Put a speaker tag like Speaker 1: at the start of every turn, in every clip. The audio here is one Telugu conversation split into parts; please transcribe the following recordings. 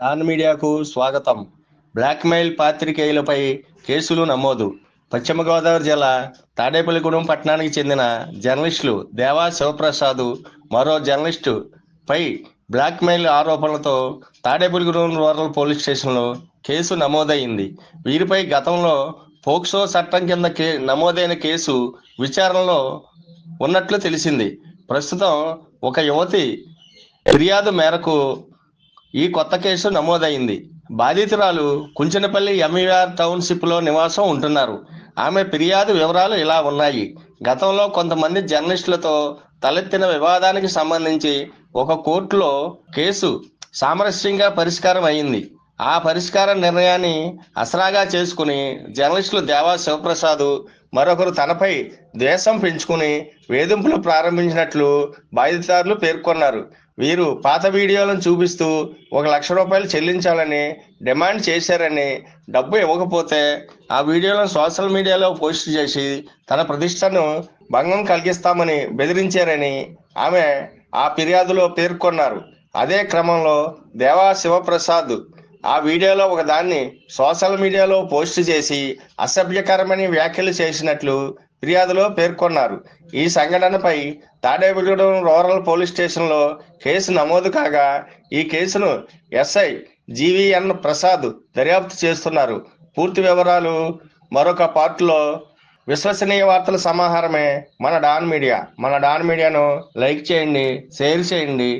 Speaker 1: డాన్ మీడియాకు స్వాగతం. బ్లాక్మెయిల్ పాత్రికేయులపై కేసులు నమోదు. పశ్చిమ గోదావరి జిల్లా తాడేపల్లిగూడెం పట్టణానికి చెందిన జర్నలిస్టులు దేవా శివప్రసాద్ మరో జర్నలిస్టు పై బ్లాక్మెయిల్ ఆరోపణలతో తాడేపల్లిగూడెం రూరల్ పోలీస్ స్టేషన్లో కేసు నమోదైంది. వీరిపై గతంలో పోక్సో చట్టం కింద కే నమోదైన కేసు విచారణలో ఉన్నట్లు తెలిసింది. ప్రస్తుతం ఒక యువతి ఫిర్యాదు మేరకు ఈ కొత్త కేసు నమోదైంది. బాధితురాలు కుంచనపల్లి ఎంఈఆర్ టౌన్షిప్లో నివాసం ఉంటున్నారు. ఆమె ఫిర్యాదు వివరాలు ఇలా ఉన్నాయి. గతంలో కొంతమంది జర్నలిస్టులతో తలెత్తిన వివాదానికి సంబంధించి ఒక కోర్టులో కేసు సామరస్యంగా పరిష్కారం అయింది. ఆ పరిష్కార నిర్ణయాన్ని అసరాగా చేసుకుని జర్నలిస్టులు దేవా శివప్రసాద్ మరొకరు తనపై ద్వేషం పెంచుకుని వేధింపులు ప్రారంభించినట్లు బాధితురాలు పేర్కొన్నారు. వీరు పాత వీడియోలను చూపిస్తూ ఒక లక్ష రూపాయలు చెల్లించాలని డిమాండ్ చేశారని డబ్బు ఇవ్వకపోతే ఆ వీడియోలను సోషల్ మీడియాలో పోస్ట్ చేసి తన ప్రతిష్టను భంగం కలిగిస్తామని బెదిరించారని ఆమె ఆ ఫిర్యాదులో పేర్కొన్నారు. అదే క్రమంలో దేవా శివప్రసాద్ ఆ వీడియోలో ఒక దాన్ని సోషల్ మీడియాలో పోస్ట్ చేసి అసభ్యకరమైన వ్యాఖ్యలు చేసినట్లు ఫిర్యాదులో పేర్కొన్నారు. ఈ సంఘటనపై తాడేపల్లిగూడెం రూరల్ పోలీస్ స్టేషన్లో కేసు నమోదు కాగా ఈ కేసును ఎస్ఐ జీవీఎన్ ప్రసాద్ దర్యాప్తు చేస్తున్నారు. పూర్తి వివరాలు మరొక పార్ట్లో విశ్వసనీయ వార్తల సమాహారమే మన డాన్ మీడియా. మన డాన్ మీడియాను లైక్ చేయండి షేర్ చేయండి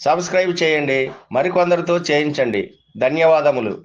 Speaker 1: సబ్స్క్రైబ్ చేయండి మరికొందరితో చేయించండి. ధన్యవాదములు.